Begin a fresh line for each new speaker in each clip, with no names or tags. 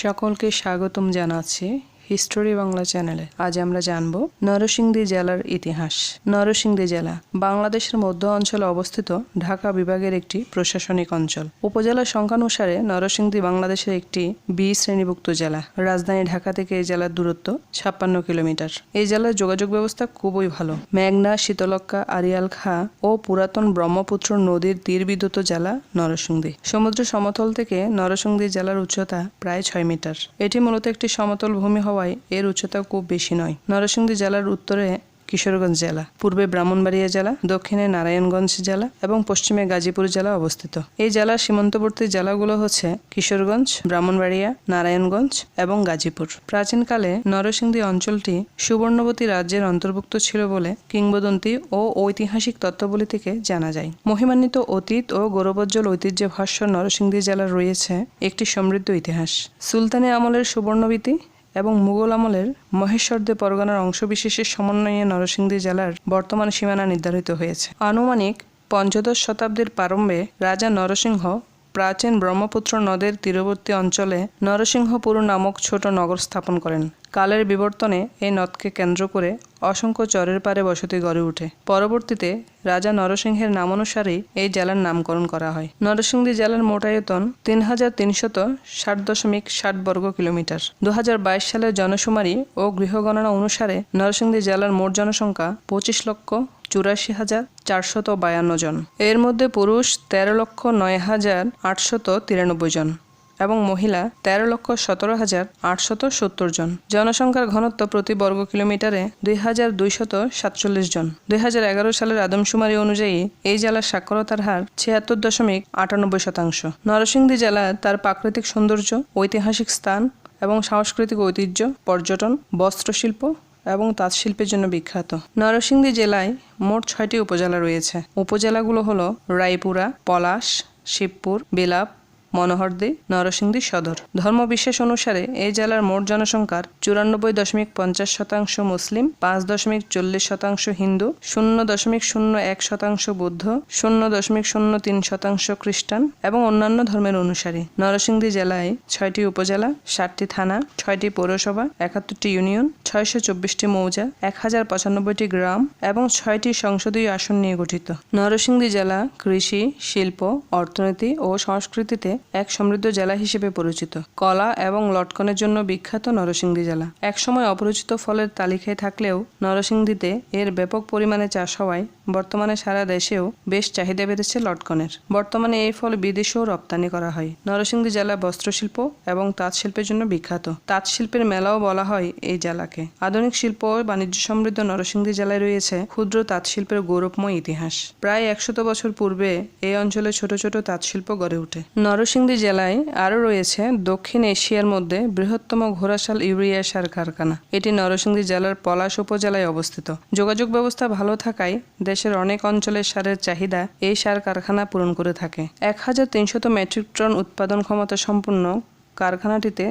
সকলকে স্বাগতম জানাচ্ছি। হিস্টোরি বাংলা চ্যানেলে আজ আমরা জানব নরসিংদী জেলার ইতিহাস। নরসিংদী জেলা বাংলাদেশের মধ্য অঞ্চলে অবস্থিত ঢাকা বিভাগের একটি প্রশাসনিক অঞ্চল। উপজেলার সংখ্যানুসারে নরসিংদী বাংলাদেশের একটি বি শ্রেণীভুক্ত জেলা। রাজধানী ঢাকা থেকে এই জেলার দূরত্ব ছাপ্পান্ন কিলোমিটার। এই জেলার যোগাযোগ ব্যবস্থা খুবই ভালো। মেঘনা শীতলক্কা আরিয়াল খা ও পুরাতন ব্রহ্মপুত্র নদীর তীর বিদ্যুৎ জেলা নরসিংদী। সমুদ্র সমতল থেকে নরসিংদী জেলার উচ্চতা প্রায় ছয় মিটার। এটি মূলত একটি সমতল ভূমি হওয়ায় এর উচ্চতা খুব বেশি নয়। নরসিংদী জেলার উত্তরে কিশোরগঞ্জ জেলা, পূর্বে ব্রাহ্মণবাড়িয়া জেলা, দক্ষিণে নারায়ণগঞ্জ জেলা এবং পশ্চিমে গাজীপুর জেলা অবস্থিত। এই জেলার সীমান্তবর্তী জেলাগুলো হচ্ছে কিশোরগঞ্জ, ব্রাহ্মণবাড়িয়া, নারায়ণগঞ্জ এবং গাজীপুর। প্রাচীনকালে নরসিংদী অঞ্চলটি সুবর্ণবতী রাজ্যের অন্তর্ভুক্ত ছিল বলে কিংবদন্তি ও ঐতিহাসিক তত্ত্ববলী থেকে জানা যায়। মহিমান্বিত অতীত ও গৌরবোজ্জ্বল ঐতিহ্য ভাষ্য নরসিংদী জেলার রয়েছে একটি সমৃদ্ধ ইতিহাস। সুলতানি আমলের সুবর্ণবীতি এবং মুঘল আমলের মহেশ্বরদে পরগনার অংশবিশেষের সমন্বয়ে নরসিংদী জেলার বর্তমান সীমানা নির্ধারিত হয়েছে। আনুমানিক পঞ্চদশ শতাব্দীর প্রারম্ভে রাজা নরসিংহ প্রাচীন ব্রহ্মপুত্র নদের তীরবর্তী অঞ্চলে নরসিংহপুর নামক ছোট নগর স্থাপন করেন। কালের বিবর্তনে এই নদকে কেন্দ্র করে অসংখ্য চরের পারে বসতি গড়ে ওঠে। পরবর্তীতে রাজা নরসিংহের নামানুসারেই এই জেলার নামকরণ করা হয়। নরসিংদী জেলার মোট আয়তন তিন হাজার তিনশত ষাট দশমিক ষাট বর্গ কিলোমিটার। দু বাইশ সালের জনশুমারি ও গৃহগণনা অনুসারে নরসিংদী জেলার মোট জনসংখ্যা পঁচিশ লক্ষ চুরাশি হাজার চারশত বায়ান্ন জন। এর মধ্যে পুরুষ তেরো লক্ষ নয় হাজার আটশত তিরানব্বই জন এবং মহিলা তেরো লক্ষ সতেরো হাজার আটশত সত্তর জন। জনসংখ্যার ঘনত্ব প্রতি বর্গ কিলোমিটারে দুই হাজার দুইশত সাতচল্লিশ জন। দুই হাজার এগারো সালের আদমশুমারি অনুযায়ী এই জেলার সাক্ষরতার হার ছিয়াত্তর দশমিক আটানব্বই শতাংশ। নরসিংদী জেলা তার প্রাকৃতিক সৌন্দর্য, ঐতিহাসিক স্থান এবং সাংস্কৃতিক ঐতিহ্য, পর্যটন, বস্ত্রশিল্প এবং তাঁত শিল্পের জন্য বিখ্যাত। নরসিংদী জেলায় মোট ছয়টি উপজেলা রয়েছে। উপজেলাগুলো হলো রায়পুরা, পলাশ, শিবপুর বিলাপ মনোহরদী নরসিংদী সদর। ধর্মবিশ্বাস অনুসারে এই জেলার মোট জনসংখ্যার চুরানব্বই দশমিক পঞ্চাশ শতাংশ মুসলিম, পাঁচ দশমিক চল্লিশ শতাংশ হিন্দু, শূন্য দশমিক শূন্য এক শতাংশ বৌদ্ধ, শূন্য দশমিক শূন্য তিন শতাংশ খ্রিস্টান এবং অন্যান্য ধর্মের অনুসারী। নরসিংদী জেলায় ছয়টি উপজেলা ষাটটি থানা, ছয়টি পৌরসভা, একাত্তরটি ইউনিয়ন, ছয়শো চব্বিশটি মৌজা, এক হাজার পঁচানব্বইটি গ্রাম এবং ছয়টি সংসদীয় আসন নিয়ে গঠিত। নরসিংদী জেলা কৃষি, শিল্প, অর্থনীতি ও সংস্কৃতিতে এক সমৃদ্ধ জেলা হিসেবে পরিচিত। কলা এবং লটকনের জন্য বিখ্যাত নরসিংদী জেলা। একসময় অপরিচিত ফলের তালিকায় থাকলেও নরসিংদীতে এর ব্যাপক পরিমাণে চাষ হওয়ায় বর্তমানে সারা দেশেও বেশ চাহিদা বেড়েছে লটকনের। বর্তমানে এই ফল বিদেশেও রপ্তানি করা হয়। নরসিংদী জেলা বস্ত্রশিল্প এবং তাঁত শিল্পের জন্য বিখ্যাত। তাঁত শিল্পের মেলাও বলা হয় এই জেলাকে। আধুনিক শিল্প ও বাণিজ্য সমৃদ্ধ নরসিংদী জেলায় রয়েছে ক্ষুদ্র তাঁত শিল্পের গৌরবময় ইতিহাস। প্রায় একশত বছর পূর্বে এই অঞ্চলে ছোট ছোট তাঁত শিল্প গড়ে ওঠে। নরসিংদী জেলায় আরও রয়েছে দক্ষিণ এশিয়ার মধ্যে বৃহত্তম ঘোড়াশাল ইউরিয়া সার কারখানা। এটি নরসিংদী জেলার পলাশ উপজেলায় অবস্থিত। যোগাযোগ ব্যবস্থা ভালো থাকায় দেশের অনেক অঞ্চলের সারের চাহিদা এই সার কারখানা পূরণ করে থাকে। এক হাজার তিনশত মেট্রিক টন উৎপাদন ক্ষমতা সম্পন্ন কারখানাটিতে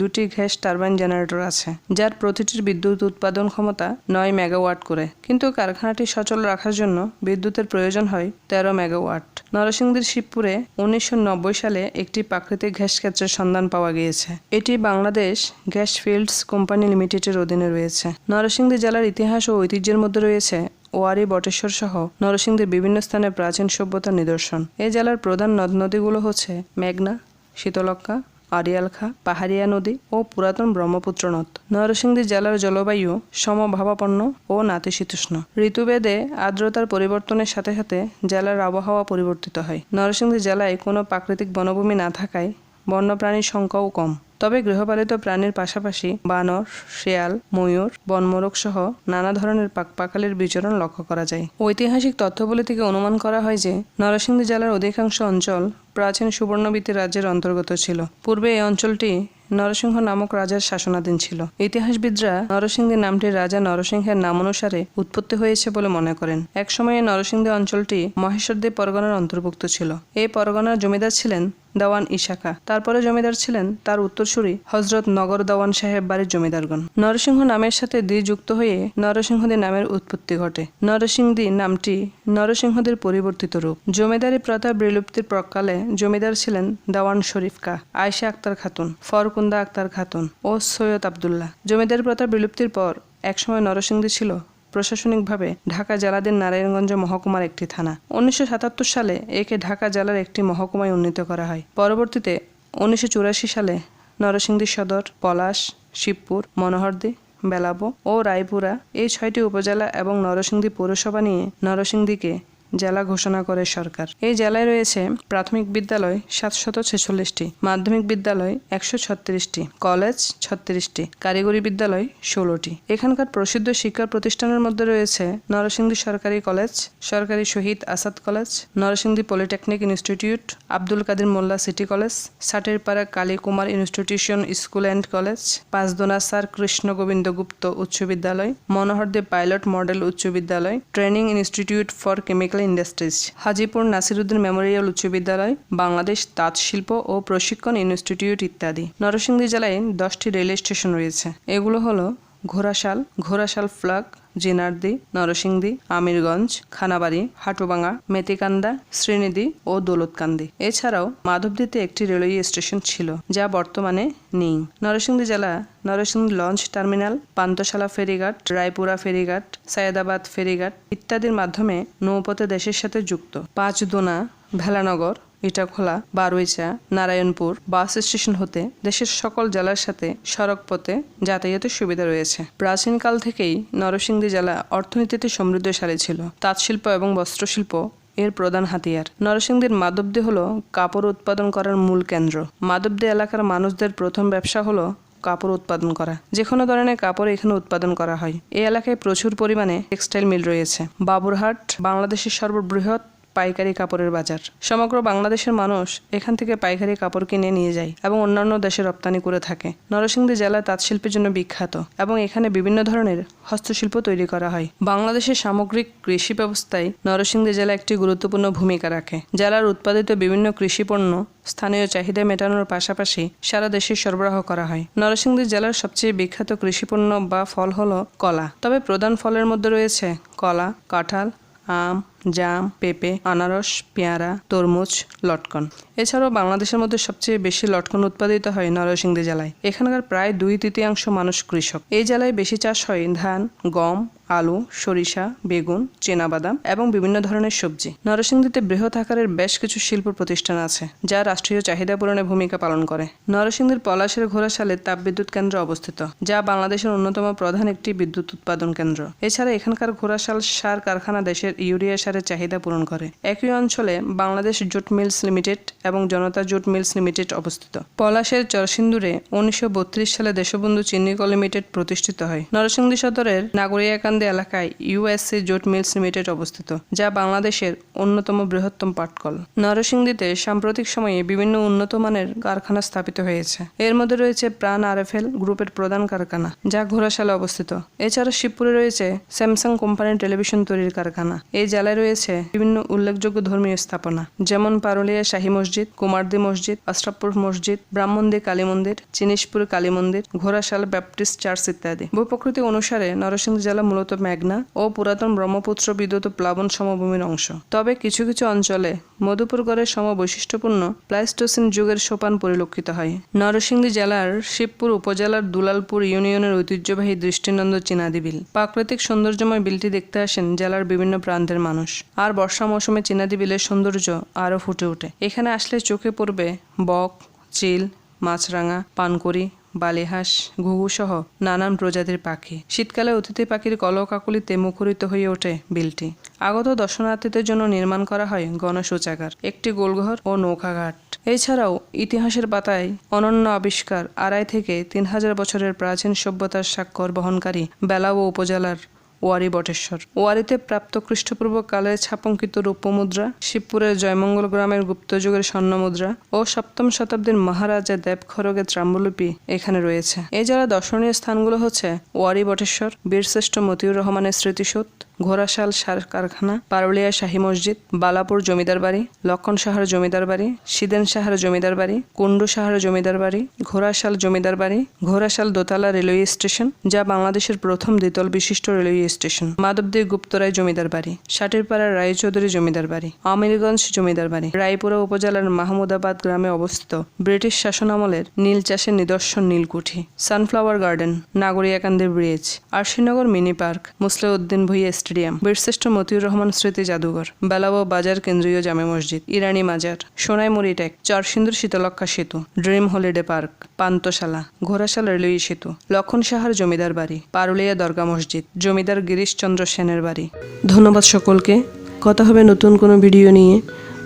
দুটি গ্যাস টারবাইন জেনারেটর আছে, যার প্রতিটির বিদ্যুৎ উৎপাদন ক্ষমতা নয় মেগাওয়াট করে। কিন্তু কারখানাটি সচল রাখার জন্য বিদ্যুতের প্রয়োজন হয় তেরো মেগাওয়াট। নরসিংদীর শিবপুরে উনিশশো নব্বই সালে একটি প্রাকৃতিক গ্যাস ক্ষেত্রের সন্ধান পাওয়া গিয়েছে। এটি বাংলাদেশ গ্যাস ফিল্ডস কোম্পানি লিমিটেডের অধীনে রয়েছে। নরসিংদী জেলার ইতিহাস ও ঐতিহ্যের মধ্যে রয়েছে ওয়ারি, বটেশ্বর সহ নরসিংদীর বিভিন্ন স্থানে প্রাচীন সভ্যতার নিদর্শন। এই জেলার প্রধান নদ নদীগুলো হচ্ছে মেঘনা শীতলক্কা আরিয়ালখা পাহাড়িয়া নদী ও পুরাতন ব্রহ্মপুত্র নদ নরসিংদী জেলার জলবায়ু সমভাবাপন্ন ও নাতিশীতোষ্ণ। ঋতুভেদে আর্দ্রতার পরিবর্তনের সাথে সাথে জেলার আবহাওয়া পরিবর্তিত হয়। নরসিংদী জেলায় কোনো প্রাকৃতিক বনভূমি না থাকায় বন্যপ্রাণীর সংখ্যাও কম। তবে গৃহপালিত প্রাণীর পাশাপাশি বানর, শেয়াল, ময়ূর, বনমোরগ সহ নানা ধরনের পাকপাকালির বিচরণ লক্ষ্য করা যায়। ঐতিহাসিক তথ্যবলী থেকে অনুমান করা হয় যে নরসিংদী জেলার অধিকাংশ অঞ্চল প্রাচীন সুবর্ণবীতি রাজ্যের অন্তর্গত ছিল। পূর্বে এই অঞ্চলটি নরসিংহ নামক রাজার শাসনাধীন ছিল। ইতিহাসবিদরা নরসিংদী নামটি রাজা নরসিংহের নাম অনুসারে উৎপত্তি হয়েছে বলে মনে করেন। একসময়ে নরসিংদী অঞ্চলটি মহেশ্বরদী পরগনার অন্তর্ভুক্ত ছিল। এই পরগনার জমিদার ছিলেন দেওয়ান ইশাকা। তারপরে জমিদার ছিলেন তার উত্তরসূরি হজরত নগর দেওয়ান সাহেব বাড়ির জমিদারগণ। নরসিংহ নামের সাথে দি যুক্ত হয়ে নরসিংহদী নামের উৎপত্তি ঘটে। নরসিংদী নামটি নরসিংহদের পরিবর্তিত রূপ। জমিদারি প্রথা বিলুপ্তির প্রকালে জমিদার ছিলেন দেওয়ান শরীফ কা আয়শা আক্তার খাতুন, ফরকুন্দা আক্তার খাতুন ও সৈয়দ আবদুল্লাহ। জমিদারি প্রথা বিলুপ্তির পর একসময় নরসিংদী ছিল প্রশাসনিকভাবে ঢাকা জেলাদের নারায়ণগঞ্জ মহকুমার একটি থানা। উনিশশো সাতাত্তর সালে একে ঢাকা জেলার একটি মহকুমায় উন্নীত করা হয়। পরবর্তীতে উনিশশো চুরাশি সালে নরসিংদী সদর, পলাশ, শিবপুর, মনোহরদি, বেলাবো ও রায়পুরা এই ছয়টি উপজেলা এবং নরসিংদী পৌরসভা নিয়ে নরসিংদীকে জেলা ঘোষণা করে সরকার। এই জেলায় রয়েছে প্রাথমিক বিদ্যালয় সাতশত ছেচল্লিশটি, মাধ্যমিক বিদ্যালয় একশো ছত্রিশটি, কলেজ ছত্রিশটি, কারিগরি বিদ্যালয় ষোলোটি। এখানকার প্রসিদ্ধ শিক্ষা প্রতিষ্ঠানের মধ্যে রয়েছে নরসিংদী সরকারি কলেজ, সরকারি Shaheed Asad college, Narsingdi polytechnic institute, Abdul Kader Mollah city college, Saterpara Kali Kumar institution school and college, Panchdona sir Krishna Gobinda Gupta উচ্চ বিদ্যালয় মনোহরদে পাইলট মডেল উচ্চ বিদ্যালয়, training institute for chemical industries, Hajipur Nasiruddin memorial উচ্চ বিদ্যালয়, বাংলাদেশ তাঁত শিল্প ও প্রশিক্ষণ institute ইত্যাদি। নরসিংদী জেলায় দশটি রেলওয়ে স্টেশন রয়েছে। এগুলো হলো ঘোড়াশাল ঘোড়াশাল ফ্লাগ জিনারদি, নরসিংদী, আমিরগঞ্জ, খানাবাড়ি হাটুবাঙ্গা মেতিকান্দা, শ্রীনিধি ও দৌলতকান্দি। এছাড়াও মাধবদীতে একটি রেলওয়ে স্টেশন ছিল, যা বর্তমানে নেই। নরসিংদী জেলা নরসিংদী লঞ্চ টার্মিনাল পান্তশালা ফেরিঘাট, রায়পুরা ফেরিঘাট, সায়েদাবাদ ফেরিঘাট ইত্যাদির মাধ্যমে নৌপথে দেশের সাথে যুক্ত। পাঁচদোনা, ভেলানগর ইটাখোলা বারুইচা নারায়ণপুর বাস স্টেশন হতে দেশের সকল জেলার সাথে সড়ক পথে যাতায়াতের সুবিধা রয়েছে। প্রাচীনকাল থেকেই নরসিংদী জেলা অর্থনীতিতে সমৃদ্ধশালী ছিল। তাঁতশিল্প এবং বস্ত্রশিল্প এর প্রধান হাতিয়ার। নরসিংদীর মাধবদী হল কাপড় উৎপাদন করার মূল কেন্দ্র। মাধবদী এলাকার মানুষদের প্রথম ব্যবসা হলো কাপড় উৎপাদন করা। যে কোনো ধরনের কাপড় এখানে উৎপাদন করা হয়। এই এলাকায় প্রচুর পরিমাণে টেক্সটাইল মিল রয়েছে। বাবুরহাট বাংলাদেশের সর্ববৃহৎ পাইকারি কাপড়ের বাজার। সমগ্র বাংলাদেশের মানুষ এখান থেকে পাইকারি কাপড় কিনে নিয়ে যায় এবং অন্যান্য দেশে রপ্তানি করে থাকে। নরসিংদী জেলা তাঁতশিল্পের জন্য বিখ্যাত এবং এখানে বিভিন্ন ধরনের হস্তশিল্প তৈরি করা হয়। বাংলাদেশের সামগ্রিক কৃষি ব্যবস্থায় নরসিংদী জেলা একটি গুরুত্বপূর্ণ ভূমিকা রাখে। জেলার উৎপাদিত বিভিন্ন কৃষি পণ্য স্থানীয় চাহিদা মেটানোর পাশাপাশি সারা দেশে সরবরাহ করা হয়। নরসিংদী জেলার সবচেয়ে বিখ্যাত কৃষিপণ্য বা ফল হলো কলা। তবে প্রধান ফলের মধ্যে রয়েছে কলা, কাঁঠাল, আম জাম, পেঁপে, আনারস, পেয়ারা, তরমুজ, লটকন। এছাড়াও বাংলাদেশের মধ্যে সবচেয়ে বেশি লটকন উৎপাদিত হয় নরসিংদী জেলায়। এখানকার প্রায় দুই তৃতীয়াংশ মানুষ কৃষক। এই জেলায় বেশি চাষ হয় ধান, গম আলু, সরিষা, বেগুন, চীনাবাদাম এবং বিভিন্ন ধরনের সবজি। নরসিংদীতে বৃহৎ আকারের বেশ কিছু শিল্প প্রতিষ্ঠান আছে, যা রাষ্ট্রীয় চাহিদা পূরণে ভূমিকা পালন করে। নরসিংদীর পলাশের ঘোড়াশালে তাপবিদ্যুৎ কেন্দ্র অবস্থিত, যা বাংলাদেশের অন্যতম প্রধান একটি বিদ্যুৎ উৎপাদন কেন্দ্র। এছাড়া এখানকার ঘোড়াশাল, সার কারখানা দেশের ইউরিয়া সারের চাহিদা পূরণ করে। একই অঞ্চলে বাংলাদেশ জুট মিলস লিমিটেড এবং জনতা জুট মিলস লিমিটেড অবস্থিত। পলাশের চরসিন্দুরে উনিশশো বত্রিশ সালে দেশবন্ধু চিনিকল লিমিটেড প্রতিষ্ঠিত হয়। নরসিংদী সদরের নাগরিয়াকান্দি এলাকায় ইউএসসি জুট মিলস লিমিটেড অবস্থিত, যা বাংলাদেশের অন্যতম বৃহত্তম পাটকল। নরসিংদীতে সাম্প্রতিক সময়ে বিভিন্ন উন্নত মানের কারখানা স্থাপিত হয়েছে। এর মধ্যে রয়েছে প্রাণ আরএফএল গ্রুপের প্রধান কারখানা, যা ঘোড়াশালে অবস্থিত। এছাড়া শিবপুরে রয়েছে স্যামসাং কোম্পানির টেলিভিশন তৈরির কারখানা। এই জেলায় রয়েছে বিভিন্ন উল্লেখযোগ্য ধর্মীয় স্থাপনা, যেমন পারুলিয়া শাহী মসজিদ, কুমারদি মসজিদ, আশরাফপুর মসজিদ, ব্রাহ্মণদী কালী মন্দির চিনিশপুর কালী মন্দির, ঘোড়াশাল ব্যাপটিস্ট চার্চ ইত্যাদি। ভূপ্রকৃতি অনুসারে নরসিংদী জেলা মূলত মেঘনা ও পুরাতন ব্রহ্মপুত্র বিদ্যুৎ প্লাবন সমভূমির অংশ। তবে কিছু কিছু অঞ্চলে মধুপুরগড়ের সম বৈশিষ্ট্যপূর্ণ প্লাইস্টোসিন যুগের সোপান পরিলক্ষিত হয়। নরসিংদী জেলার শিবপুর উপজেলার দুলালপুর ইউনিয়নের ঐতিহ্যবাহী দৃষ্টিনন্দ চিনাদি বিল প্রাকৃতিক সৌন্দর্যময় বিলটি দেখতে আসেন জেলার বিভিন্ন প্রান্তের মানুষ। আর বর্ষা মৌসুমে চিনাদি বিলের সৌন্দর্য আরও ফুটে ওঠে। এখানে আসলে চোখে পড়বে বক, চিল, মাছরাঙা, পানকড়ি বালিহাঁস, ঘুঘুসহ নানান প্রজাতির পাখি। শীতকালে অতিথি পাখির কলকাকলিতে মুখরিত হয়ে ওঠে বিলটি। আগত দর্শনার্থীদের জন্য নির্মাণ করা হয় গণশৌচাগার, একটি গোলঘর ও নৌকাঘাট। এছাড়াও ইতিহাসের পাতায় অনন্য আবিষ্কার, আড়াই থেকে তিন হাজার বছরের প্রাচীন সভ্যতার স্বাক্ষর বহনকারী বেলাও উপজেলার ওয়ারি বটেশ্বর। ওয়ারিতে প্রাপ্ত খ্রিস্টপূর্ব কালের ছাপঙ্কিত রূপমুদ্রা, শিবপুরের জয়মঙ্গল গ্রামের গুপ্তযুগের স্বর্ণমুদ্রা ও সপ্তম শতাব্দীর মহারাজা দেবখরগের ত্রাম্বলিপি এখানে রয়েছে। এছাড়া দর্শনীয় স্থানগুলো হচ্ছে ওয়ারি বটেশ্বর, বীরশ্রেষ্ঠ মতিউর রহমানের স্মৃতিসৌধ ঘোড়াশাল সার কারখানা, পারুলিয়া শাহী মসজিদ, বালাপুর জমিদার বাড়ি, লক্ষণ সাহার জমিদার বাড়ি, সিদেন সাহার জমিদার বাড়ি, কুন্ডু সাহার জমিদার বাড়ি, ঘোড়াশাল জমিদার বাড়ি, ঘোড়াশাল দোতলা রেলওয়ে স্টেশন, যা বাংলাদেশের প্রথম দ্বিতল বিশিষ্ট রেলওয়ে স্টেশন। মাধবদী গুপ্তরায় জমিদার বাড়ি সাটিরপাড়া রায়চৌধুরী জমিদার বাড়ি, আমিরগঞ্জ জমিদার বাড়ি, রায়পুরা উপজেলার মাহমুদাবাদ গ্রামে অবস্থিত ব্রিটিশ শাসনামলের নীল চাষের নিদর্শন নীলকুঠি, sunflower garden, Nagariakandi bridge, Arshinagar mini park, Musleuddin Bhuiyan stadium. বীরশ্রেষ্ঠ মতিউর রহমান স্মৃতি জাদুঘর, বেলাবো বাজার কেন্দ্রীয় জামে মসজিদ, ইরানি মাজার, সোনাইমুড়ি টেক, চারসিন্দুর শীতলক্ষা সেতু, ড্রিম হলিডে পার্ক পান্তশালা ঘোড়াশাল রেলওয়ে সেতু, লক্ষণ সাহার জমিদার বাড়ি, পারুলিয়া দরগা মসজিদ, জমিদার গিরিশচন্দ্র সেনের বাড়ি। ধন্যবাদ সকলকে। কথা হবে নতুন কোনো ভিডিও নিয়ে।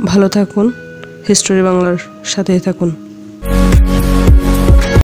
ভালো থাকুন। হিস্টোরি বাংলার সাথেই থাকুন।